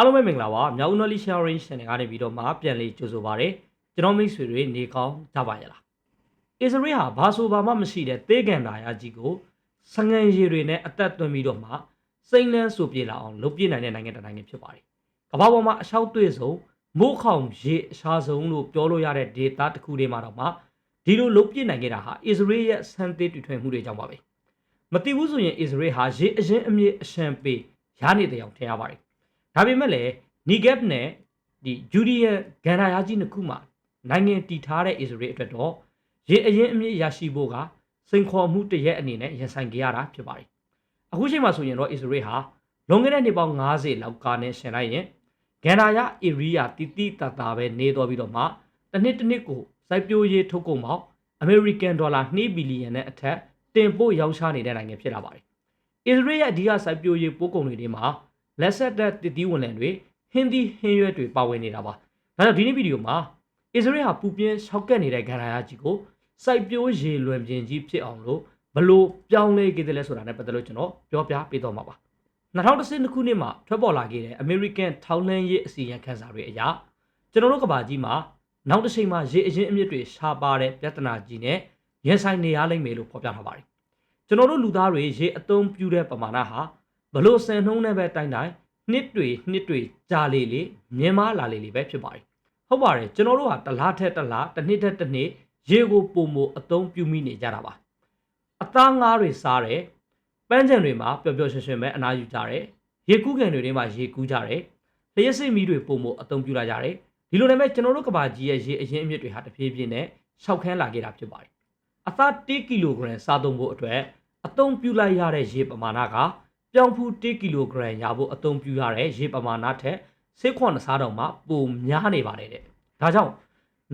အားလုံးပဲမင်္ဂလာပါမြောက်ဦးနော်လီ sharing channel ကနေပြီးတော့မှပြန်လေးကြိုဆိုပါရစေကျွန်တော်မိတ်ဆွေတွေနေကောင်းကြပါရဲ့လားအစ္စရေးဟာဘာဆိုဘာမှမရှိတဲ့သေကန်တာယာကြီးကိုစငန်ရည်တွေနဲ့အသက်သွင်းပြီးတော့မှစိမ့်လန်းဆိုပြေလာအောင်လုပ်ပြနိုင်တဲ့နိုင်ငံတစ်နိုင်ငံဖြစ်ပါတယ်ကမ္ဘာပေါ်မှာအလျှောက်သွေးဆုံးမိုးခေါင်ရေအရှားဆုံးလို့ပြောလို့ရတဲ့ဒေတာတစ်ခုတွေမှာတော့မှဒီလိုလုပ်ပြနိုင်ခဲ့တာဟာအစ္စရေးရဲ့စံသေးတူထွင်မှုတွေကြောင့်ပါပဲမသိဘူးဆိုရင်အစ္စရေးဟာရေအရင်အမြင့်အရှံပေးရနေတဲ့အောင်ထင်ရပါတယ် ဒါပေမဲ့လည်းနီဂက်နဲ့ဒီဂျူဒီယန်ဂန်နာယာကြီးနှစ်ခုမှနိုင်ငံတည်ထားတဲ့အစ္စရေးအတွက်တော့ရေအရင်အမြင့်ရရှိဖို့ကစိန်ခေါ်မှုတစ်ရက်အနေနဲ့ရင်ဆိုင်ကြရတာဖြစ်ပါတယ်။အခုချိန်မှာဆိုရင်တော့အစ္စရေးဟာလွန်ခဲ့တဲ့နှစ်ပေါင်း90လောက်ကနဲ့ရှင်လိုက်ရင်ဂန်နာယာဧရိယာတိတိတတာပဲနေတော်ပြီးတော့မှတစ်နှစ်တစ်နှစ်ကိုစိုက်ပျိုးရေးထုတ်ကုန်ပေါင်းအမေရိကန်ဒေါ်လာ2ဘီလီယံနဲ့အထက်တင်ပို့ရောင်းချနေတဲ့နိုင်ငံဖြစ်လာပါတယ်။အစ္စရေးရဲ့အဓိကစိုက်ပျိုးရေးပို့ကုန်တွေထဲမှာ လက်ဆက်တဲ့တည်တည်ဝင်လန်တွေဟင်းသီးဟင်းရွက်တွေပါဝင်နေတာပါ။ဒါကြောင့်ဒီနေ့ဗီဒီယိုမှာအစ္စရေးဟာပူပြင်းရှောက်ကက်နေတဲ့ဂန်နာယာကြီးကိုစိုက်ပျိုးရေလွန်ပြင်ကြီးဖြစ်အောင်လို့ဘလို့ပြောင်းလဲခဲ့တယ်လဲဆိုတာနဲ့ပတ်သက်လို့ကျွန်တော်ပြောပြပေးတော့မှာပါ။2012ခုနှစ်မှာထွက်ပေါ်လာခဲ့တဲ့ American ထောက်လှမ်းရေးအစီရင်ခံစာတွေအရကျွန်တော်တို့ကဘာကြီးမှာနောက်တစ်ချိန်မှာရေအရင်အမြစ်တွေရှားပါတဲ့ပြဿနာကြီးနဲ့ရင်ဆိုင်နေရလိမ့်မယ်လို့ဖော်ပြထားပါတယ်။ကျွန်တော်တို့လူသားတွေရေအသုံးပြုတဲ့ပမာဏဟာ ဘလို့စံနှုန်းနဲ့ပဲတိုင်းတိုင်းနှစ်တွေနှစ်တွေကြာလေလေမြင်မလာလေလေပဲဖြစ်ပါတယ်ဟုတ်ပါတယ်ကျွန်တော်တို့ဟာတစ်လားထက်တစ်လားတစ်နှစ်ထက်တစ်နှစ်ရေကိုပုံမအသုံးပြုမိနေကြတာပါအသားငါးတွေစားတယ်ပန်းချံတွေမှာပျော်ပျော်ရွှင်ရွှင်ပဲအနားယူကြတယ်ရေကူးကန်တွေထဲမှာရေကူးကြတယ်လျှက်စိတ်မီးတွေပုံမအသုံးပြုလာကြတယ်ဒီလိုနဲ့ပဲကျွန်တော်တို့ကဘာကြီးရဲ့ရေအရင်အမြစ်တွေဟာတဖြည်းဖြည်းနဲ့ရှောက်ခန်းလာခဲ့တာဖြစ်ပါတယ်အသား1ကီလိုဂရမ်စားသုံးဖို့အတွက်အသုံးပြုလိုက်ရတဲ့ရေပမာဏက ပြောင်ဖူး1ကီလိုဂရမ်ရဖို့အသုံးပြုရတဲ့ရေပမာဏထက်စိတ်ခွန်စားတော့မှပိုများနေပါတယ်တဲ့ဒါကြောင့်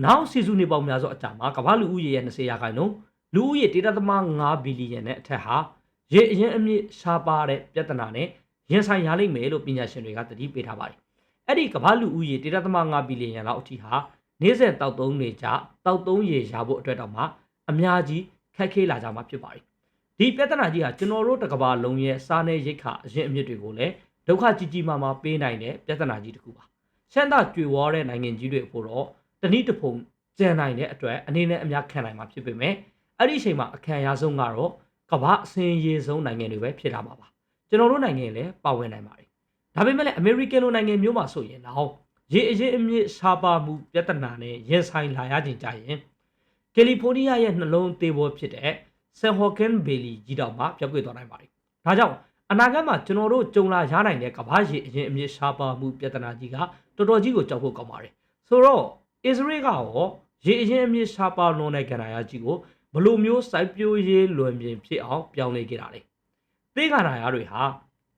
နောက်စီစုနေပေါင်းများစွာအကြာမှာကမ္ဘာလူဦးရေရဲ့20ရာခိုင်နှုန်းလူဦးရေ1.5ဘီလီယံနဲ့အထက်ဟာရေအရင်အမြင့်ရှားပါတဲ့ပြဿနာနဲ့ရင်ဆိုင်ရလိမ့်မယ်လို့ပညာရှင်တွေကသတိပေးထားပါတယ်အဲ့ဒီကမ္ဘာလူဦးရေ1.5ဘီလီယံလောက်အထိဟာနေ့စဉ်တောက်သုံးနေကြတောက်သုံးရေရဖို့အတွက်တော့မှအများကြီးခက်ခဲလာကြမှာဖြစ်ပါတယ် ဒီပြဿနာကြီးဟာကျွန်တော်တို့တစ်ကမ္ဘာလုံးရဲ့စားနေရိတ်ခအရင်အမြစ်တွေကိုလည်းဒုက္ခကြီးကြီးမားမားပေးနိုင်တဲ့ပြဿနာကြီးတစ်ခုပါရှမ်းသာကြွေဝါတဲ့နိုင်ငံကြီးတွေဖို့တော့တနည်းတစ်ဖုံကြံနိုင်တဲ့အတွက်အနေနဲ့အများခံနိုင်မှာဖြစ်ပေမဲ့အဲ့ဒီအချိန်မှာအခမ်းအရဆုံးကတော့ကမ္ဘာအစင်းရေဆုံးနိုင်ငံတွေပဲဖြစ်လာမှာပါကျွန်တော်တို့နိုင်ငံလည်းပါဝင်နိုင်ပါတယ်ဒါပေမဲ့လည်းအမေရိကန်လိုနိုင်ငံမျိုးမှာဆိုရင်တော့ရေအရင်အမြစ်ရှားပါမှုပြဿနာနဲ့ရင်ဆိုင်လာရခြင်းကြရင်ကယ်လီဖိုးနီးယားရဲ့နှလုံးသေးဘောဖြစ်တဲ့ ဆန်ဟော်ကင်ဘေလီကြီးတောင်မှပြောက်ကွေ့သွားနိုင်ပါတယ်။ဒါကြောင့်အနာဂတ်မှာကျွန်တော်တို့ကြုံလာရနိုင်တဲ့ကမ္ဘာရှိအရင်အမြင့်ရှားပါမှုပြဿနာကြီးကတော်တော်ကြီးကိုကြောက်ဖို့ကောင်းပါတယ်။ဆိုတော့အစ္စရေးကရောရေအရင်အမြင့်ရှားပါလွန်တဲ့ကဏ္ဍရာကြီးကိုဘလို့မျိုးစိုက်ပျိုးရေးလွန်ပြင်ဖြစ်အောင်ပြောင်းလဲခဲ့တာလေ။သေကဏ္ဍရာတွေဟာ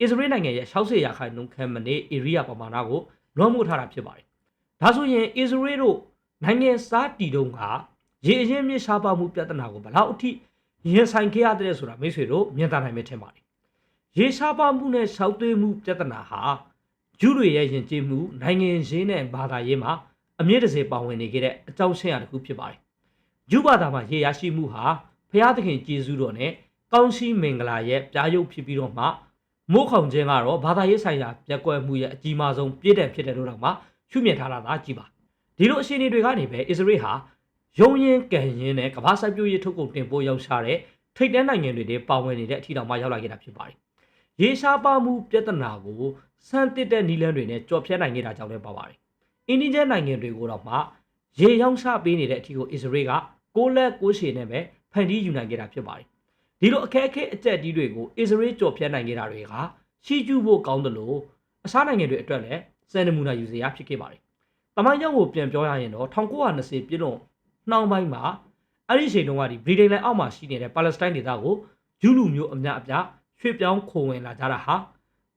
အစ္စရေးနိုင်ငံရဲ့60ရာခိုင်နှုန်းခန့်မနေဧရိယာပမာဏကိုလွှမ်းမိုးထားတာဖြစ်ပါတယ်။ဒါဆိုရင်အစ္စရေးတို့နိုင်ငံစားတီတုံးကရေအရင်မြင့်ရှားပါမှုပြဿနာကိုဘလောက်အထိ ရင်ဆိုင်ခဲ့ရတဲ့ဆိုတာမိတ်ဆွေတို့မြင်သာနိုင်မယ်ထင်ပါတယ်။ရေရှားပါမှုနဲ့ရှောက်သွေးမှုပြဿနာဟာဂျူးတွေရဲ့ယဉ်ကျေးမှုနိုင်ငံရေးနဲ့ဘာသာရေးမှာအမြင့်တစေပါဝင်နေခဲ့တဲ့အကြောင်းရှင်းအရာတစ်ခုဖြစ်ပါတယ်။ဂျူးဘာသာမှာရေရရှိမှုဟာဖျားသခင်ကျေးဇူးတော်နဲ့ကောင်းရှိမင်္ဂလာရဲ့ပြားရုပ်ဖြစ်ပြီးတော့မှမိုးခေါင်ခြင်းကတော့ဘာသာရေးဆိုင်ရာပြက်ကွက်မှုရဲ့အကြီးမားဆုံးပြည့်တယ်ဖြစ်တဲ့လို့တော့မှရှုမြင်ထားတာသာကြည်ပါဒီလိုအခြေအနေတွေကနေပဲအစ္စရေးဟာ ရုံရင်ကန်ရင်နဲ့ကမ္ဘာစိုက်ပျိုးရေးထုတ်ကုန်တင်ပို့ရောက်ရှာတဲ့ထိပ်တန်းနိုင်ငံတွေတည်းပါဝင်နေတဲ့အထီတောင်မှရောက်လာခဲ့တာဖြစ်ပါတယ်။ရေရှားပါမှုပြဿနာကိုစမ်းတစ်တဲ့နီလန်းတွေနဲ့ကြော်ဖြတ်နိုင်ခဲ့တာကြောင့်လည်းပါပါတယ်။အင်းဒီဂျဲနိုင်ငံတွေကိုတော့မှရေရောက်ရှာပေးနေတဲ့အထီကိုအစ္စရေးကကိုးလက်ကိုးရှည်နဲ့ပဲဖန်တီးယူနိုင်ခဲ့တာဖြစ်ပါတယ်။ဒီလိုအခက်အခဲအကျက်ကြီးတွေကိုအစ္စရေးကြော်ဖြတ်နိုင်ခဲ့တာတွေကရှိကျူးဖို့ကောင်းတယ်လို့အစားနိုင်ငံတွေအတွက်လည်းစံနမူနာယူစရာဖြစ်ခဲ့ပါတယ်။တမိုင်းကြောင့်ကိုပြန်ပြောရရင်တော့1920ပြည့်လွ န်နှောင်းပိုင်းမှာအဲ့ဒီအချိန်တုန်းကဒီဗြိတိန်လည်းအောက်မှာရှိနေတဲ့ပါလက်စတိုင်းဒေသကိုဂျူးလူမျိုးအများအပြားရွှေ့ပြောင်းခိုဝင်လာကြတာဟာ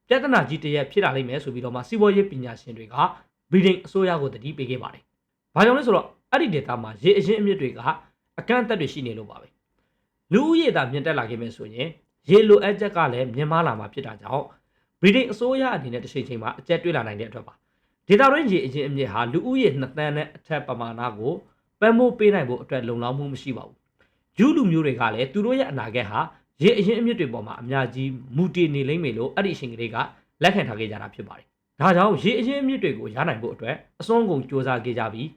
ပြဿနာကြီးတရက်ဖြစ်လာလိမ့်မယ်ဆိုပြီးတော့မှစီးပွားရေးပညာရှင်တွေကဗြိတိန်အစိုးရကိုတတိပေးခဲ့ပါတယ်။ဘာကြောင့်လဲဆိုတော့အဲ့ဒီဒေသမှာရေအရင်အမြစ်တွေကအကန့်အသတ်တွေရှိနေလို့ပါပဲ။လူဦးရေသာမြင့်တက်လာခဲ့မယ်ဆိုရင်ရေလိုအပ်ချက်ကလည်းမြင့်မားလာမှာဖြစ်တာကြောင့်ဗြိတိန်အစိုးရအနေနဲ့တစ်ချိန်ချိန်မှာအကျက်တွေ့လာနိုင်တဲ့အတွက်ပါ။ဒေသတွင်းရေအရင်အမြစ်ဟာလူဦးရေ2သန်းနဲ့အထက်ပမာဏကို ပန်းမိုးပေးနိုင်ဖို့အတွက်လုံလောက်မှုမရှိပါဘူး။ဂျူးလူမျိုးတွေကလည်းသူတို့ရဲ့အနာဂတ်ဟာရေအရင်အမြစ်တွေပေါ်မှာအများကြီးမူတည်နေလိမ့်မယ်လို့အဲ့ဒီအချိန်ကလေးကလက်ခံထားခဲ့ကြတာဖြစ်ပါတယ်ဒါကြောင့်ရေအရင်အမြစ်တွေကိုရနိုင်ဖို့အတွက်အစွမ်းကုန်စ조사ခဲ့ကြပြီး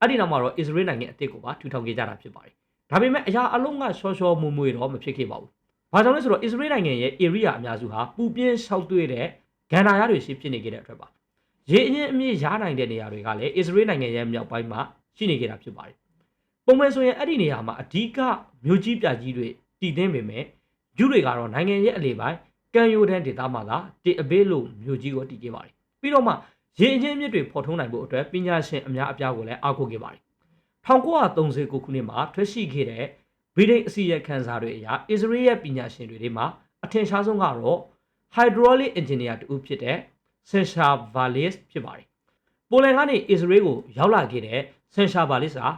အဲ့ဒီနောက်မှာတော့အစ္စရေးနိုင်ငံအသစ်ကိုပါထူထောင်ခဲ့ကြတာဖြစ်ပါတယ်ဒါပေမဲ့အရာအလုံးကရှော့ရှော့မွမွေတော့မဖြစ်ခဲ့ပါဘူး။ဘာကြောင့်လဲဆိုတော့အစ္စရေးနိုင်ငံရဲ့ area အများစုဟာပူပြင်းရှောက်သွေးတဲ့ဂန္ဓာရတွေရှိဖြစ်နေခဲ့တဲ့အတွက်ပါ။ရေအရင်အမြင့်ရနိုင်တဲ့နေရာတွေကလည်းအစ္စရေးနိုင်ငံရဲ့မြောက်ပိုင်းမှာ ရှိနေခဲ့တာဖြစ်ပါတယ်။ပုံမှန်ဆိုရင်အဲ့ဒီနေရာမှာအဓိကမြို့ကြီးပြကြီးတွေတည်တင်းပေမဲ့ဂျူတွေကတော့နိုင်ငံရဲ့အလေပိုင်းကံယိုဒန်ဒေသမှာသာတစ်အဘေးလိုမြို့ကြီးကိုတည်ခဲ့ပါတယ်။ပြီးတော့မှရေအရင်အမြင့်တွေဖော်ထုံးနိုင်ဖို့အတွက်ပညာရှင်အများအပြားကိုလည်းအားကိုးခဲ့ပါတယ်1939ခုနှစ်မှာထွက်ရှိခဲ့တဲ့ဗြိတိန်အစီရင်ခံစာတွေအရအစ္စရေးရဲ့ပညာရှင်တွေထဲမှာအထင်ရှားဆုံးကတော့ hydraulic engineer တူဖြစ်တဲ့ Sensha Valles ဖြစ်ပါတယ်။ပိုလန်ကနေအစ္စရေးကိုရောက်လာခဲ့တဲ့ Sensha Valles ဟာ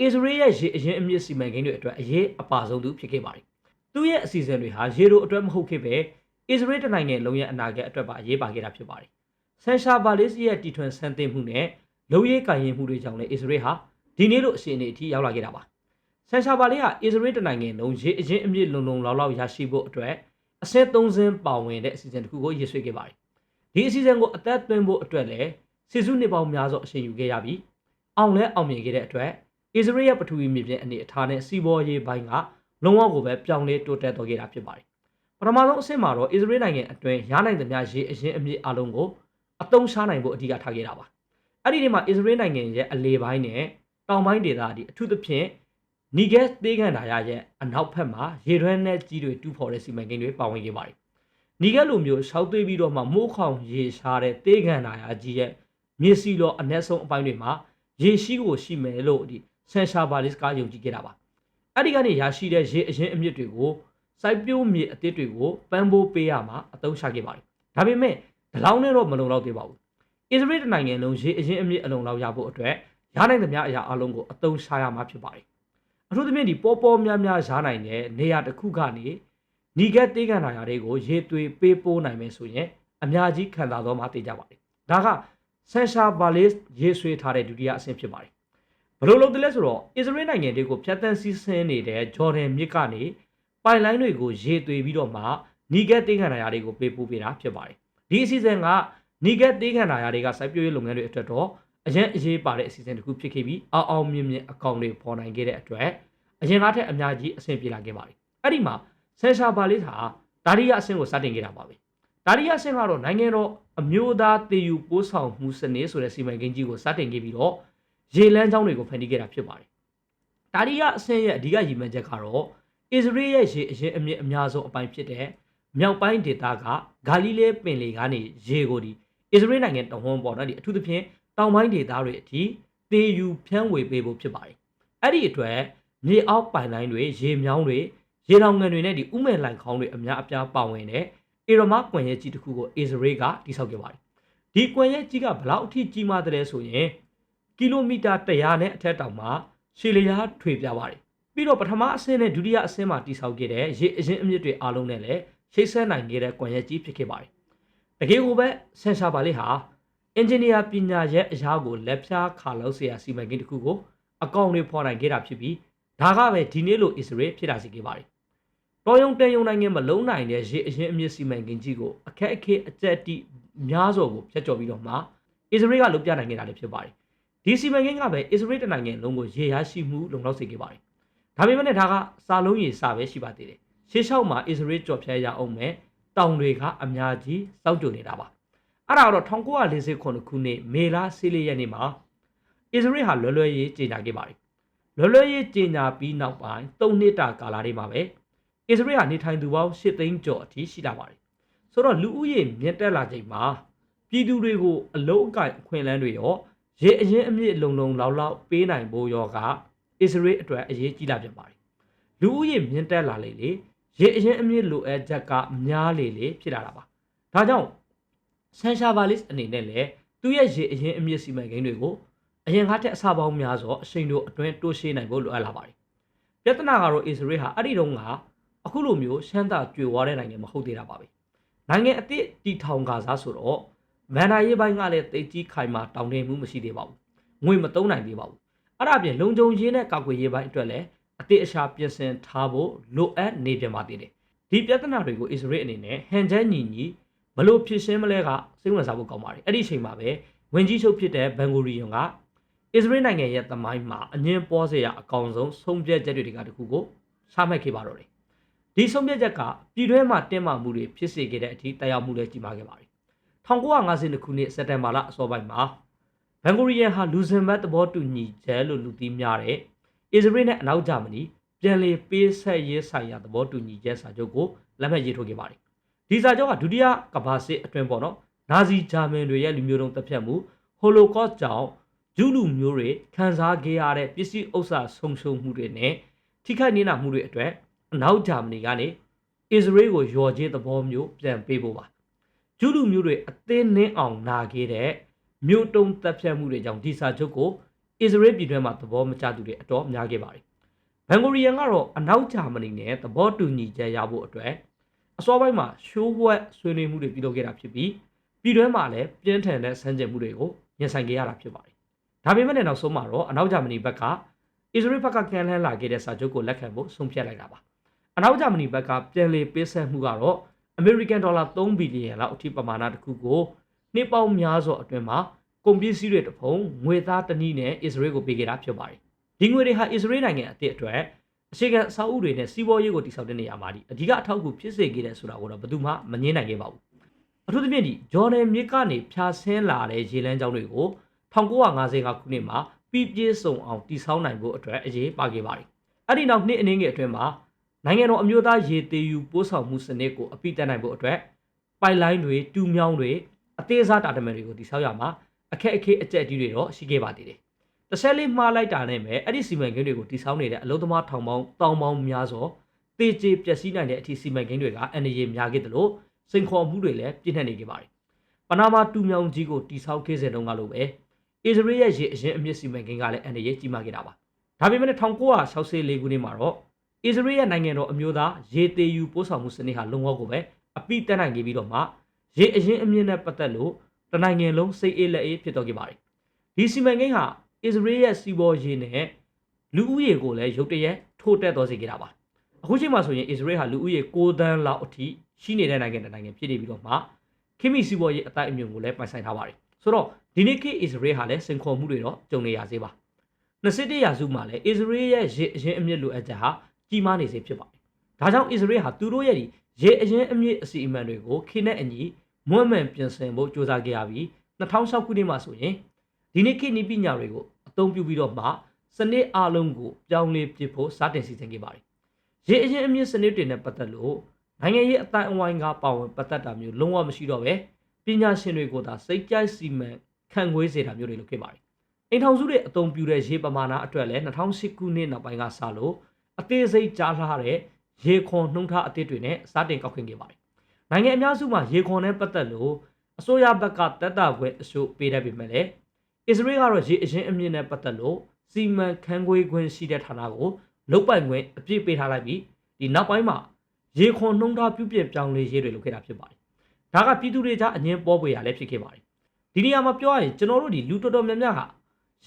အစ္စရေးရဲ့ရေအရင်အမြင့်စီမံကိန်းတွေအတွက်အရေးအပါဆုံးသူဖြစ်ခဲ့ပါတယ်။သူရဲ့အစီအစဉ်တွေဟာရေလိုအတွက်မဟုတ်ခဲ့ပဲအစ္စရေးတနိုင်ငံလုံးရဲ့အနာဂတ်အတွက်ပါအရေးပါခဲ့တာဖြစ်ပါတယ်။ Sensha Valles ရဲ့တီထွင်ဆန်းသစ်မှုနဲ့လုံရေးကံရင်မှုတွေကြောင့်လည်းအစ္စရေးဟာဒီနေ့လို့အရှင်အနေအထိရောက်လာခဲ့တာပါဆန်ရှာပါလေးဟာအစ္စရေးတနိုင်ငံလုံးရေအချင်းအမြင့်လုံလုံလောက်လောက်ရရှိဖို့အတွက်အဆင့်၃ဆင်းပါဝင်တဲ့အစီအစဉ်တစ်ခုကိုရည်ဆွေးခဲ့ပါတယ်ဒီအစီအစဉ်ကိုအသက်သွင်းဖို့အတွက်လည်းစီစုနှစ်ပေါင်းများစွာအရှင်ယူခဲ့ရပြီး အောင်လဲအောင်မြင်ခဲ့တဲ့အတွက်အစ္စရေးရဲ့ပထဝီမြေပြင်အနေအထားနဲ့စီးပွားရေးပိုင်းကလုံးဝကိုပဲပြောင်းလဲတိုးတက်သွားခဲ့တာဖြစ်ပါတယ်ပထမဆုံးအဆင့်မှာတော့အစ္စရေးနိုင်ငံအတွင်းရနိုင်သမျှရေအရင်အမြင့်အလုံးကိုအသုံးချနိုင်ဖို့အဓိကထားခဲ့တာပါအဲ့ဒီဒီမှာအစ္စရေးနိုင်ငံရဲ့အလေပိုင်းနဲ့တောင်ပိုင်းဒေသဒီအထူးသဖြင့်နီဂက်သေးကန်ဒါရရဲ့အနောက်ဘက်မှာရေရွမ်းနဲ့ကြီးတွေတူးဖော်တဲ့စီမံကိန်းတွေပါဝင်ခဲ့ပါတယ်။နီဂက်လိုမျိုးရှောက်သွေးပြီးတော့မှမိုးခေါင်ရေရှားတဲ့သေးကန်ဒါရကြီးရဲ့မြေစီလောအ ਨੇ ဆုံးအပိုင်းတွေမှာ ရေရှိကိုရှိမယ်လို့ဒီဆန်ရှာဘာလစ်ကယုံကြည်ခဲ့တာပါ။အဲ့ဒီကနေရရှိတဲ့ရေအရင်အမြစ်တွေကိုစိုက်ပျိုးမြေအသစ်တွေကိုပန်းပိုးပေးရမှာအသုံးချခဲ့ပါတယ်။ဒါပေမဲ့ဒီလောက်နဲ့တော့မလုံလောက်သေးပါဘူး။အစ္စရေးနိုင်ငံလုံးရေအရင်အမြစ်အလုံလောက်ရဖို့အတွက်ရနိုင်သမျှအရာအလုံးကိုအသုံးချရမှာဖြစ်ပါတယ်အထူးသဖြင့်ဒီပေါ်ပေါ်များများရနိုင်တဲ့နေရာတစ်ခုကနေနီဂက်တေးကန်နာရာတွေကိုရေသွေးပေးပိုးနိုင်မယ်ဆိုရင်အများကြီးခံစားတော့မှသိကြပါတယ်ဒါက ဆန်ရှာဘာလေးရေဆွေးထားတဲ့ဒုတိယအဆင့်ဖြစ်ပါတယ်ဘယ်လိုလုပ်တယ်လဲဆိုတော့အစ္စရေးနိုင်ငံတွေကိုဖျက်ဆီးစီးဆင်းနေတဲ့ဂျော်ဒန်မြစ်ကနေပိုင်လိုင်းတွေကိုရေသွေးပြီးတော့မှနီဂက်တေးကန်နာရာတွေကိုပေးပိုးပေးတာဖြစ်ပါတယ်ဒီအစီအစဉ်ကနီဂက်တေးကန်နာရာတွေကစိုက်ပျိုးရေးလုပ်ငန်းတွေအတွက်တော့အရင်အရေးပါတဲ့အစီအစဉ်တစ်ခုဖြစ်ခဲ့ပြီးအောင်အောင်မြင်မြင်အကောင့်တွေပေါ်နိုင်ခဲ့တဲ့အတွက်အရင်ကထက်အများကြီးအဆင်ပြေလာခဲ့ပါတယ်အဲ့ဒီမှာဆန်ရှာဘာလေးဟာဒါရီယာအဆင့်ကိုစတင်ခဲ့တာပါပဲဒါရီယာအဆင့်ကတော့နိုင်ငံတော် အမျိုးသားတည်ယူပိုးဆောင်မှုစနစ်ဆိုတဲ့စီမံကိန်းကြီးကိုစတင်ခဲ့ပြီးတော့ရေလန်းချောင်းတွေကိုဖန်တီးခဲ့တာဖြစ်ပါတယ်ဒါရီယာအဆင့်ရဲ့အဓိကရည်မှန်းချက်ကတော့အစ္စရေးရဲ့ရေအရင်အမြင့်အများဆုံးအပိုင်းဖြစ်တဲ့မြောက်ပိုင်းဒေသကဂါလိလဲပင်လယ်ကနေရေကိုဒီအစ္စရေးနိုင်ငံတဝန်းပေါ်နော်ဒီအထူးသဖြင့်တောင်ပိုင်းဒေသတွေအထိတေယူဖြန့်ဝေပေးဖို့ဖြစ်ပါတယ်။အဲ့ဒီအတွက်မြေအောက်ပိုင်လိုင်းတွေရေမြောင်းတွေရေလောင်ငန်တွေနဲ့ဒီဥမဲ့လိုင်ခေါင်းတွေအများအပြားပါဝင်တဲ့ အေရမကွန်ရက်ကြီးတစ်ခုကိုအစ္စရေးကတိစောက်ခဲ့ပါတယ်။ဒီကွန်ရက်ကြီးကဘလောက်အထိကြီးမားတယ်ဆိုရင်ကီလိုမီတာ100နဲ့အထက်တောင်မှရှည်လျားထွေပြပါတယ်။ပြီးတော့ပထမအဆင့်နဲ့ဒုတိယအဆင့်မှာတိစောက်ခဲ့တဲ့ရေအရင်အမြစ်တွေအားလုံးနဲ့လည်းရှိတ်ဆက်နိုင်ခဲ့တဲ့ကွန်ရက်ကြီးဖြစ်ခဲ့ပါတယ်။တကယ်ကိုပဲဆန်ရှာပါလေးဟာအင်ဂျင်နီယာပညာရဲ့အရာကိုလက်ဖြားခါလောက်စရာစီမံကိန်းတစ်ခုကိုအကောင့်တွေဖော်နိုင်ခဲ့တာဖြစ်ပြီးဒါကပဲဒီနေ့လိုအစ္စရေးဖြစ်လာစေခဲ့ပါတယ်။ တော်ယုံတန်ယုံနိုင်ငံမလုံးနိုင်တဲ့ရေအရင်အမြင့်စီမံကိန်းကြီးကိုအခက်အခဲအကျက်တိများစွာကိုဖျက်ကျော်ပြီးတော့မှအစ္စရေးကလုပ်ပြနိုင်ခဲ့တာလည်းဖြစ်ပါတယ်။ဒီစီမံကိန်းကပဲအစ္စရေးတနိုင်ငံလုံးကိုရေရရှိမှုလုံလောက်စေခဲ့ပါတယ်။ဒါပေမဲ့ဒါကစာလုံးရည်စာပဲရှိပါသေးတယ်။ရှေးလျှောက်မှာအစ္စရေးကြော်ဖြဲရအောင်မဲ့တောင်တွေကအများကြီးစောက်ကြနေတာပါ။အဲ့ဒါတော့1948ခုနှစ်မေလ14ရက်နေ့မှာအစ္စရေးဟာလွယ်လွယ်ရေးကြေညာခဲ့ပါတယ်လွယ်လွယ်ရေးကြေညာပြီးနောက်ပိုင်း3နှစ်တာကာလတွေမှာပဲ အစ္စရေးဟာနေထိုင်သူပေါင်း8သိန်းကျော်အထိရှိလာပါတယ်ဆိုတော့လူဦးရေမြင့်တက်လာချိန်မှာပြည်သူတွေကိုအလုံးအကင်အခွင့်အလမ်းတွေရောရေအရင်အမြင့်လုံလုံလောက်လောက်ပေးနိုင်ဖို့ရောကအစ္စရေးအတွက်အရေးကြီးလာပြန်ပါတယ်လူဦးရေမြင့်တက်လာလေလေရေအရင်အမြင့်လိုအပ်ချက်ကများလေလေဖြစ်လာတာပါဒါကြောင့်ဆန်ရှာဗာလစ်အနေနဲ့လည်းသူ့ရဲ့ရေအရင်အမြင့်စီမံကိန်းတွေကိုအရင်ကထက်အဆပေါင်းများစွာအချိန်တို့အတွင်းတိုးရှင်းနိုင်ဖို့လိုအပ်လာပါတယ်။ပြဿနာကတော့အစ္စရေးဟာအဲ့ဒီတုန်းက အခုလိုမျိုးရှမ်းသာကြွေဝါတဲ့နိုင်ငံမဟုတ်သေးတာပါပဲ။နိုင်ငံအသစ်တီထောင်ကစားဆိုတော့မန်နာရေးပိုင်းကလည်းတိတ်ကြီးခိုင်မာတောင်းတမှုမရှိသေးပါဘူး။ငွေမသုံးနိုင်သေးပါဘူး။အဲ့ဒါပြင်လုံခြုံရေးနဲ့ကာကွယ်ရေးပိုင်းအတွက်လည်းအသစ်အရှာပြင်ဆင်ထားဖို့လိုအပ်နေပြန်ပါသေးတယ်။ဒီပြဿနာတွေကိုအစ္စရေးအနေနဲ့ဟန်ချန်ညီညီဘလို့ဖြစ်ရှင်းမလဲကစိတ်ဝင်စားဖို့ကောင်းပါတယ်အဲ့ဒီအချိန်မှာပဲဝင်ကြီးချုပ်ဖြစ်တဲ့ဘန်ဂိုရီယွန်ကအစ္စရေးနိုင်ငံရဲ့သမိုင်းမှာအငင်းပေါ်စရာအကောင်ဆုံးဆုံးဖြတ်ချက်တွေကတခုကိုစမှတ်ခဲ့ပါတော့တယ် ဒီဆုံးဖြတ်ချက်ကပြည်တွင်းမှာတင်းမာမှုတွေဖြစ်စေခဲ့တဲ့အထိတရားမှုလည်းကြီးမားခဲ့ပါတယ်1952ခုနှစ်စက်တင်ဘာလအစောပိုင်းမှာဘန်ဂိုရီယန်ဟာလူဇင်ဘတ်သဘောတူညီချက်လို့လူသိများတဲ့အစ္စရေးနဲ့အနောက်ဂျာမနီပြန်လည်ပေးဆက်ရေးဆိုင်ရာသဘောတူညီချက်စာချုပ်ကိုလက်မှတ်ရေးထိုးခဲ့ပါတယ်ဒီစာချုပ်ကဒုတိယကမ္ဘာစစ်အတွင်းပေါ့နော်နာဇီဂျာမန်တွေရဲ့လူမျိုးတုံးတပ်ဖြတ်မှုဟိုလိုကော့ကြောင့်ဂျူးလူမျိုးတွေခံစားခဲ့ရတဲ့ပစ္စည်းဥစ္စာဆုံးရှုံးမှုတွေနဲ့ထိခိုက်နေတာမှုတွေအတွက် အနောက်ဂျာမနီကနေအစ္စရေးကိုယော်ကျေးသဘောမျိုးပြန်ပေးဖို့ပါဂျူးလူမျိုးတွေအသင်းနှင်းအောင်နာခဲ့တဲ့မြို့တုံးတပ်ဖြတ်မှုတွေကြောင့်ဒီစာချုပ်ကိုအစ္စရေးပြည်တွင်းမှာသဘောမကျသူတွေအတော်များခဲ့ပါတယ်ဘန်ဂိုရီယန်ကတော့အနောက်ဂျာမနီနဲ့သဘောတူညီချက်ရဖို့အတွက်အစောပိုင်းမှာရှိုးဝက်ဆွေးနွေးမှုတွေပြုလုပ်ခဲ့တာဖြစ်ပြီးပြည်တွင်းမှာလည်းပြင်းထန်တဲ့ဆန်းကျင်မှုတွေကိုရင်ဆိုင်ခဲ့ရတာဖြစ်ပါတယ်။ဒါပေမဲ့လည်းနောက်ဆုံးမှာတော့အနောက်ဂျာမနီဘက်ကအစ္စရေးဘက်ကကန်လှမ်းလာခဲ့တဲ့စာချုပ်ကိုလက်ခံဖို့ဆုံးဖြတ်လိုက်တာပါ။ အနောက်ဂျာမနီဘက်ကပြန်လည်ပေးဆက်မှုကတော့အမေရိကန်ဒေါ်လာ3ဘီလီယံလောက်အထိပမာဏတစ်ခုကိုနှစ်ပေါင်းများစွာအတွင်းမှာကုန်ပစ္စည်းတွေတဖုံငွေသားတနည်းနဲ့အစ္စရေးကိုပေးခဲ့တာဖြစ်ပါတယ်။ဒီငွေတွေဟာအစ္စရေးနိုင်ငံအသစ်အတွက်အခြေခံအဆောက်အဦတွေနဲ့စီးပွားရေးကိုတိစောက်တဲ့နေရာမှာဒီအဓိကအထောက်အကူဖြစ်စေခဲ့တယ်ဆိုတာကိုတော့ဘယ်သူမှမငင်းနိုင်ခဲ့ပါဘူး။အထူးသဖြင့်ဒီဂျော်ဒန်မြစ်ကနေဖြာဆင်းလာတဲ့ရေလမ်းကြောင်းတွေကို1955ခုနှစ်မှာပြည်ပြည့်စုံအောင်တည်ဆောက်နိုင်ဖို့အတွက်အရေးပါခဲ့ပါတယ်။အဲ့ဒီနောက်နှစ်အနည်းငယ်အတွင်းမှာ နိုင်ငံတော်အမျိုးသားရေသေးယူပို့ဆောင်မှုစနစ်ကိုအပိတက်နိုင်ဖို့အတွက်ပိုက်လိုင်းတွေတူးမြောင်းတွေအသေးစားတာတမန်တွေကိုတည်ဆောက်ရမှာအခက်အခဲအကျက်ကြီးတွေတော့ရှိခဲ့ပါသေးတယ်။တစ်ဆက်လေးမှားလိုက်တာနဲ့ပဲအဲ့ဒီစီမံကိန်းတွေကိုတည်ဆောက်နေတဲ့အလုံးသမားထောင်ပေါင်းတောင်ပေါင်းများစွာတေချေပျက်စီးနိုင်တဲ့အထိစီမံကိန်းတွေကအန္တရာယ်များခဲ့တယ်လို့စိန်ခေါ်မှုတွေလည်းပြည့်နှက်နေခဲ့ပါတယ်။ပနာမာတူမြောင်ကြီးကိုတည်ဆောက်ခဲ့တဲ့တုန်းကလိုပဲအစ္စရေးရဲ့ရေအရင်အမြင့်စီမံကိန်းကလည်းအန္တရာယ်ကြီးမားခဲ့တာပါ။ဒါပေမဲ့1964ခုနှစ်မှာတော့ အစ္စရေးရဲ့နိုင်ငံတော်အမျိုးသားရေတေယူပို့ဆောင်မှုစနစ်ဟာလုံလောက်ကိုပဲအပိတက်နိုင်ခဲ့ပြီးတော့မှရေအရင်အမြင့်နဲ့ပတ်သက်လို့တနိုင်ငံလုံးစိတ်အေးလက်အေးဖြစ်တော့ခဲ့ပါတယ်။ဒီစီမံကိန်းဟာအစ္စရေးရဲ့စီးပွားရေးနဲ့လူဦးရေကိုလည်းရုတ်တရက်ထိုးတက်သွားစေခဲ့တာပါ။အခုချိန်မှာဆိုရင်အစ္စရေးဟာလူဦးရေ6သန်းလောက်အထိရှိနေတဲ့နိုင်ငံတစ်နိုင်ငံဖြစ်နေပြီးတော့မှခိမိစီးပွားရေးအတိုင်းအမြုံကိုလည်းပိုင်ဆိုင်ထားပါတယ်။ဆိုတော့ဒီနေ့ခေတ်အစ္စရေးဟာလည်းစင်ခေါ်မှုတွေတော့ကြုံနေရသေးပါ။21ရာစုမှာလည်းအစ္စရေးရဲ့ရေအရင်အမြင့်လိုအပ်ချက်ဟာ ကြီးမားနေစေဖြစ်ပါတယ်။ဒါကြောင့်အစ္စရေးဟာသူတို့ရဲ့ဒီရေအရင်အမြင့်အစီအမံတွေကိုခေနဲ့အညီမွမ်းမံပြင်ဆင်ဖို့ကြိုးစားခဲ့ရပြီး2006ခုနှစ်မှာဆိုရင်ဒီနေ့ခေတ်နည်းပညာတွေကိုအသုံးပြုပြီးတော့မှစနစ်အလုံးကိုပြောင်းလဲပြဖို့စတင်စီစဉ်ခဲ့ပါတယ်။ရေအရင်အမြင့်စနစ်တွေနဲ့ပတ်သက်လို့နိုင်ငံရေးအတိုင်းအဝိုင်းကပါဝင်ပတ်သက်တာမျိုးလုံးဝမရှိတော့ပဲပညာရှင်တွေကိုသာစိတ်ကြိုက်စီမံခံခွေးစေတာမျိုးတွေလုပ်ခဲ့ပါတယ်။အိမ်ထောင်စုတွေအသုံးပြုတဲ့ရေပမာဏအတွက်လည်း2008ခုနှစ်နောက်ပိုင်းကစလို့ အသေးစိတ်ကြားထားတဲ့ရေခွန်နှုံထားအသစ်တွေနဲ့စတင်ကောက်ခွင့်ခဲ့ပါတယ်။နိုင်ငံအများစုမှာရေခွန်နဲ့ပတ်သက်လို့အစိုးရဘက်ကတက်တာခွဲအဆိုပေးတတ်ပေမဲ့လည်းအစ္စရေးကတော့ရေအရင်အမြင့်နဲ့ပတ်သက်လို့စီမံခန့်ခွဲခွင့်ရှိတဲ့ဌာနကိုလုတ်ပိုင်ခွင့်အပြည့်ပေးထားလိုက်ပြီးဒီနောက်ပိုင်းမှာရေခွန်နှုံထားပြုပြင်ပြောင်းလဲရေးတွေလုပ်ခဲ့တာဖြစ်ပါတယ်။ဒါကပြည်သူတွေကြားအငင်းပေါ်ပွေရလည်းဖြစ်ခဲ့ပါတယ်။ဒီနေရာမှာပြောရရင်ကျွန်တော်တို့ဒီလူတော်တော်များများဟာ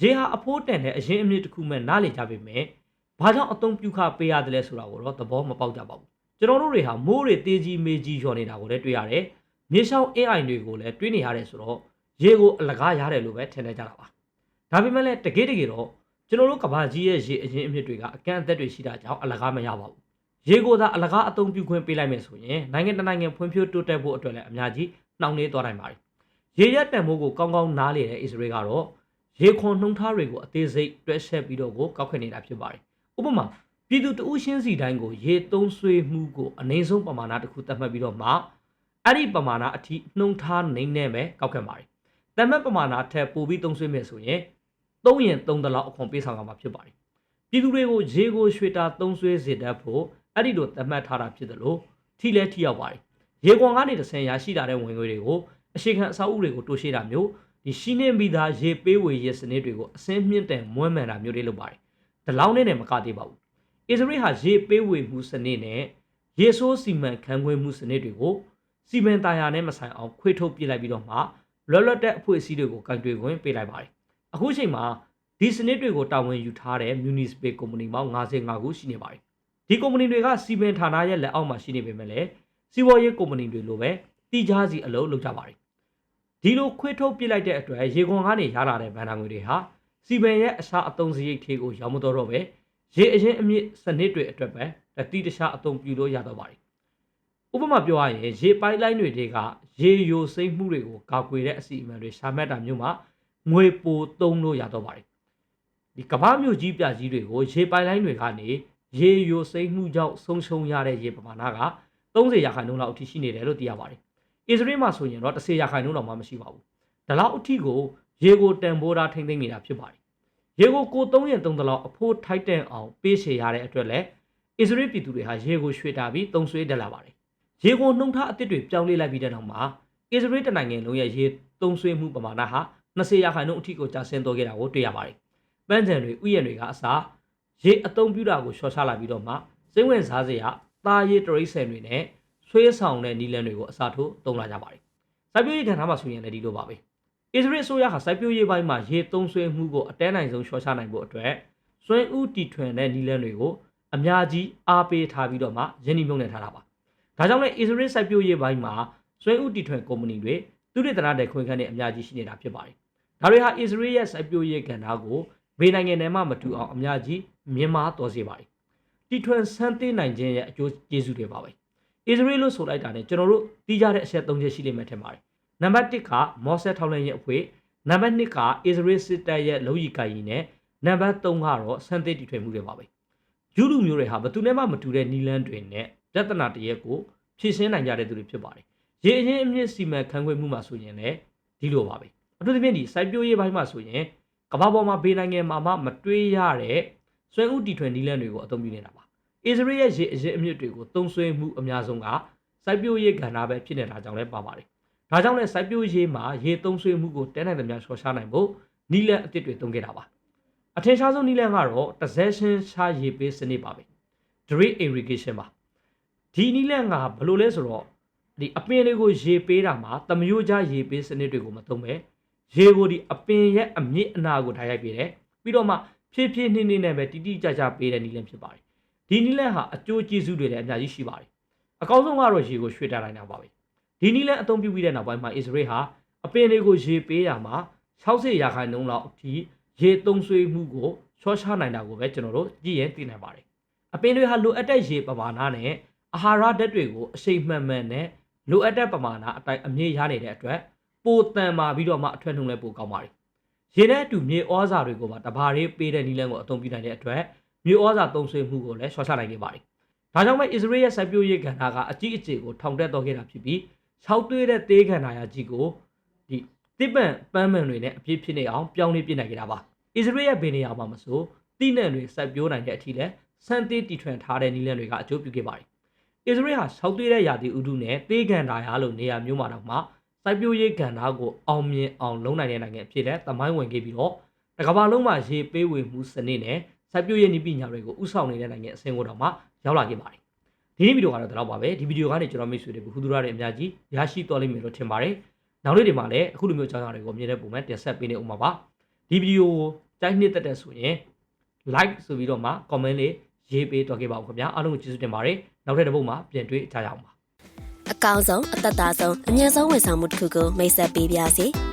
ရေဟာအဖိုးတန်တဲ့အရင်အမြင့်တစ်ခုမှနားလည်ကြပေမဲ့ ဘာကြောင့်အသုံးပြုခပေးရတယ်လဲဆိုတာကိုတော့သဘောမပေါက်ကြပါဘူး။ကျွန်တော်တို့တွေဟာမိုးတွေတေးကြီးမေးကြီးလျော်နေတာကိုလည်းတွေ့ရတယ်။မြေရှောင်းအင်းအိုင်တွေကိုလည်းတွေးနေရတယ်ဆိုတော့ရေကိုအလကားရတယ်လို့ပဲထင်နေကြတာပါ။ဒါပေမဲ့လည်းတကယ်တကယ်တော့ကျွန်တော်တို့ကဘာကြီးရဲ့ရေအရင်အမြင့်တွေကအကန့်အသတ်တွေရှိတာကြောင့်အလကားမရပါဘူး။ရေကိုသာအလကားအသုံးပြုခွင့်ပေးလိုက်မယ်ဆိုရင်နိုင်ငံတနိုင်ငံဖွံ့ဖြိုးတိုးတက်ဖို့အတွက်လည်းအများကြီးနှောင့်နှေးသွားနိုင်ပါတယ်။ရေရက်တန်ဖိုးကိုကောင်းကောင်းနားလေတဲ့အစ္စရေးကတော့ရေခွန်နှုံထားတွေကိုအသေးစိတ်တွဲဆက်ပြီးတော့ကိုကောက်ခွင့်နေတာဖြစ်ပါတယ်။ ဥပမာပြည်သူတဦးချင်းစီတိုင်းကိုရေသုံးဆွေးမှုကိုအနည်းဆုံးပမာဏတစ်ခုသတ်မှတ်ပြီးတော့မှအဲ့ဒီပမာဏအထိနှုံထားနိုင်နေမယ်ကောက်ခံပါတယ်။တမတ်ပမာဏထက်ပိုပြီးသုံးဆွေးမယ်ဆိုရင်သုံးရင်သုံးတလောက်အခွန်ပေးဆောင်ရမှာဖြစ်ပါတယ်။ပြည်သူတွေကိုရေကိုရွှေတာသုံးဆွေးစေတတ်ဖို့အဲ့ဒီလိုသတ်မှတ်ထားတာဖြစ်တယ်လို့ထိလဲထိရောက်ပါတယ်။ရေကွန်ကနေတစ်ဆင်ရရှိလာတဲ့ဝင်ငွေတွေကိုအရှိခံအဆောက်အဦတွေကိုတိုးရှိတာမျိုးဒီရှိနေမိသားရေပေးဝေရေးစနစ်တွေကိုအစင်းမြင့်တဲ့မွမ်းမံတာမျိုးတွေလုပ်ပါတယ်။ ဒီလောက်နဲ့မကသေးပါဘူး။အစ္စရေးဟာရေပေးဝေမှုစနစ်နဲ့ရေဆိုးစီမံခန့်ခွဲမှုစနစ်တွေကိုစီမံတာယာနဲ့မဆိုင်အောင်ခွေထုတ်ပြလိုက်ပြီးတော့မှလွတ်လပ်တဲ့အဖွဲ့အစည်းတွေကိုကင်တွယ်ခွင့်ပေးလိုက်ပါတယ်။အခုချိန်မှာဒီစနစ်တွေကိုတာဝန်ယူထားတဲ့ municipal company ပေါင်း55ခုရှိနေပါတယ်။ဒီ company တွေကစီမံဌာနရဲ့လက်အောက်မှာရှိနေပေမဲ့လည်းစီးပွားရေး company တွေလိုပဲတတိကျစီအလုပ်လုပ်ကြပါတယ်ဒီလိုခွေးထုတ်ပစ်လိုက်တဲ့အတွက်ရေခွန်ကနေရလာတဲ့ဗန်နာငွေတွေဟာ စီပန်ရဲ့အစားအသုံးစရိတ်ထေးကိုရောက်မတော့တော့ပဲရေအရင်အမြင့်စနစ်တွေအတွက်ပဲတတိတခြားအသုံးပြုလို့ရတော့ပါတယ်ဥပမာပြောရရင်ရေပိုက်လိုင်းတွေတွေကရေယိုစိမ့်မှုတွေကိုကာကွယ်တဲ့အစီအမံတွေရှာမှတ်တာမျိုးမှာငွေပိုသုံးလို့ရတော့ပါတယ်ဒီကမ္ဘာမျိုးကြီးပြကြီးတွေကိုရေပိုက်လိုင်းတွေကနေရေယိုစိမ့်မှုကြောင့်ဆုံးရှုံးရတဲ့ရေပမာဏက30ရာခိုင်နှုန်းလောက်အထိရှိနေတယ်လို့သိရပါတယ်။အစ္စရေးမှာဆိုရင်တော့10ရာခိုင်နှုန်းလောက်မှမရှိပါဘူး။ဒါလောက်အထိကို ရေကိုတန်ဖိုးထားထိမ့်သိမ့်နေတာဖြစ်ပါတယ်။ရေကိုကို3ရင်3တလောက်အဖိုးထိုက်တန်အောင်ပေးရှေရတဲ့အတွက်လည်းအစ္စရေးပြည်သူတွေဟာရေကိုရွှေ့တာပြီးတုံဆွေးတက်လာပါတယ်။ရေကိုနှုံထားအစ်စ်တွေပြောင်းလဲလိုက်ပြီးတဲ့နောက်မှာအစ္စရေးတနိုင်ငံလုံးရဲ့ရေတုံဆွေးမှုပမာဏဟာ20ရာခိုင်နှုန်းအထိကိုကျဆင်းသွားခဲ့တာကိုတွေ့ရပါတယ်။ပန်းချံတွေဥယျာဉ်တွေကအစားရေအသုံးပြုတာကိုရှော့ချလာပြီးတော့မှစိတ်ဝင်စားစရာသားရည်တရိတ်ဆန်တွေနဲ့ဆွေးဆောင်တဲ့နီလန်တွေကိုအစားထိုးသုံးလာကြပါတယ်။စိုက်ပျိုးရေးကဏ္ဍမှာဆိုရင်လည်းဒီလိုပါပဲ။ အစ္စရေးအစိုးရဟာစိုက်ပျိုးရေးပိုင်းမှာရေသုံးဆွဲမှုကိုအတဲနိုင်ဆုံးရှော့ချနိုင်ဖို့အတွက်စွန့်ဥတီထွင်တဲ့နီလန်တွေကိုအများကြီးအားပေးထားပြီးတော့မှယင်းနှိမ့်မြုံနေထားတာပါ။ဒါကြောင့်လည်းအစ္စရေးစိုက်ပျိုးရေးပိုင်းမှာစွန့်ဥတီထွင်ကုမ္ပဏီတွေသူရတနာတဲ့ခွင့်ခန်းတွေအများကြီးရှိနေတာဖြစ်ပါတယ်။ဒါတွေဟာအစ္စရေးရဲ့စိုက်ပျိုးရေးကဏ္ဍကိုဘေးနိုင်ငံထဲမှာမတူအောင်အများကြီးမြင်မာတော်စေပါတယ်။တီထွင်ဆန်းသိနိုင်ခြင်းရဲ့အကျိုးကျေးဇူးတွေပါပဲ။အစ္စရေးလို့ဆိုလိုက်တာနဲ့ကျွန်တော်တို့သိကြတဲ့အချက်၃ချက်ရှိလိမ့်မယ်ထင်ပါတယ်။ နံပါတ်၁ကမော့ဆက်ထောက်လှမ်းရေးအဖွဲ့နံပါတ်2ကအစ္စရေးစစ်တပ်ရဲ့လုံရီကိုင်ရီနဲ့နံပါတ်3ကတော့စံသစ်တီထွေမှုတွေပါပဲယူလူမျိုးတွေဟာဘသူနဲ့မှမတူတဲ့နီလန်းတွေနဲ့ပြဿနာတရက်ကိုဖြေရှင်းနိုင်ကြတဲ့သူတွေဖြစ်ပါတယ်ရေအရင်အမြင့်စီမံခန့်ခွဲမှုမှာဆိုရင်လည်းဒီလိုပါပဲအထူးသဖြင့်ဒီစိုက်ပျိုးရေးပိုင်းမှာဆိုရင်ကမ္ဘာပေါ်မှာဘေးနိုင်ငံမှာမှမတွေးရတဲ့ဆွဲဥတီထွင်နီလန်းတွေကိုအသုံးပြုနေတာပါအစ္စရေးရဲ့ရေအရင်အမြင့်တွေကိုသုံးဆွဲမှုအများဆုံးကစိုက်ပျိုးရေးကဏ္ဍပဲဖြစ်နေတာကြောင့်လည်းပါပါတယ် ဒါကြောင့်လည်းစိုက်ပျိုးရေးမှာရေသုံးဆွေးမှုကိုတဲနိုင်သမျှရှော့ချနိုင်ဖို့နီလန်အစ်စ်တွေသုံးခဲ့တာပါအထင်ရှားဆုံးနီလန်ကတော့ possession ရှားရေပေးစနစ်ပါပဲ drip irrigation ပါဒီနီလန်ကဘယ်လိုလဲဆိုတော့ဒီအပင်တွေကိုရေပေးတာမှာတမျိုးကြားရေပေးစနစ်တွေကိုမသုံးပဲရေကိုဒီအပင်ရဲ့အမြင့်အနာကိုထားရိုက်ပေးတယ်ပြီးတော့မှဖြည်းဖြည်းနှင်းနှင်းနဲ့ပဲတိတိကျကျပေးတဲ့နီလန်ဖြစ်ပါတယ်ဒီနီလန်ဟာအကျိုးကျေးဇူးတွေလည်းအများကြီးရှိပါတယ်အကောင်းဆုံးကတော့ရေကိုရွှေ့ထားနိုင်တာပါပဲ ဒီနည်းလမ်းအသုံးပြုပြီးတဲ့နောက်ပိုင်းမှာအစ္စရေးဟာအပင်တွေကိုရေပေးရမှာ60ရာခိုင်နှုန်းလောက်အထိရေသုံးဆွေးမှုကိုချောချနိုင်တာကိုပဲကျွန်တော်တို့ကြည့်ရင်သိနိုင်ပါတယ်အပင်တွေဟာလိုအပ်တဲ့ရေပမာဏနဲ့အာဟာရဓာတ်တွေကိုအချိန်မှန်မှန်နဲ့လိုအပ်တဲ့ပမာဏအတိုင်းအမြင့်ရနေတဲ့အတွက်ပိုတန်မာပြီးတော့မှအထွက်နှုန်းလည်းပိုကောင်းပါတယ်ရေနဲ့အတူမြေဩဇာတွေကိုပါတဘာရေးပေးတဲ့နည်းလမ်းကိုအသုံးပြုနိုင်တဲ့အတွက်မြေဩဇာသုံးဆွေးမှုကိုလည်းချောချနိုင်နေပါတယ်ဒါကြောင့်ပဲအစ္စရေးရဲ့စိုက်ပျိုးရေးကဏ္ဍကအကြီးအကျယ်ကိုထောင်တက်တော်ခဲ့တာဖြစ်ပြီး ခြောက်သွေးတဲ့သေးခန္ဓာရကြီးကိုဒီတစ်ပံပန်းမှန်တွေနဲ့အပြည့်ဖြစ်နေအောင်ပြောင်းလဲပြစ်နိုင်ကြတာပါအစ္စရေးရဲ့ဘယ်နေရာမှာမဆိုတိနံတွေစိုက်ပျိုးနိုင်တဲ့အထိလဲစံသေးတီထွင်ထားတဲ့နည်းလမ်းတွေကအကျိုးပြုခဲ့ပါတယ်အစ္စရေးဟာခြောက်သွေးတဲ့ရာသီဥတုနဲ့သေးခန္ဓာရလို့နေရာမျိုးမှာတော့မှစိုက်ပျိုးရေးကဏ္ဍကိုအောင်မြင်အောင်လုပ်နိုင်တဲ့နိုင်ငံအဖြစ်နဲ့သမိုင်းဝင်ခဲ့ပြီးတော့တကမ္ဘာလုံးမှာရေပေးဝေမှုစနစ်နဲ့စိုက်ပျိုးရေးနည်းပညာတွေကိုဥဆောင်နေတဲ့နိုင်ငံအဆင့်ကိုတော့မှရောက်လာခဲ့ပါတယ် ဒီနေ့ဗီဒီယိုကတော့ဒီလောက်ပါပဲဒီဗီဒီယိုကနေကျွန်တော်မိတ်ဆွေတွေကိုဟူသူရတဲ့အများကြီးရရှိတော်လိမ့်မယ်လို့ထင်ပါတယ်နောက်နေ့တွေမှာလည်းအခုလိုမျိုးအကြောင်းအရာတွေကိုအမြင်နဲ့ပုံမှန်တင်ဆက်ပေးနေဦးမှာပါဒီဗီဒီယိုကိုတိုက်နှစ်သက်တဲ့ဆိုရင် like ဆိုပြီးတော့မှ comment လေးရေးပေးတော့ခဲ့ပါဦးခင်ဗျာအားလုံးကိုကျေးဇူးတင်ပါတယ်နောက်ထပ်တစ်ပုဒ်မှာပြန်တွေ့ကြရအောင်ပါအကောင်းဆုံးအသက်သာဆုံးအမြင့်ဆုံးဝန်ဆောင်မှုတစ်ခုကိုမိတ်ဆက်ပေးပါစီ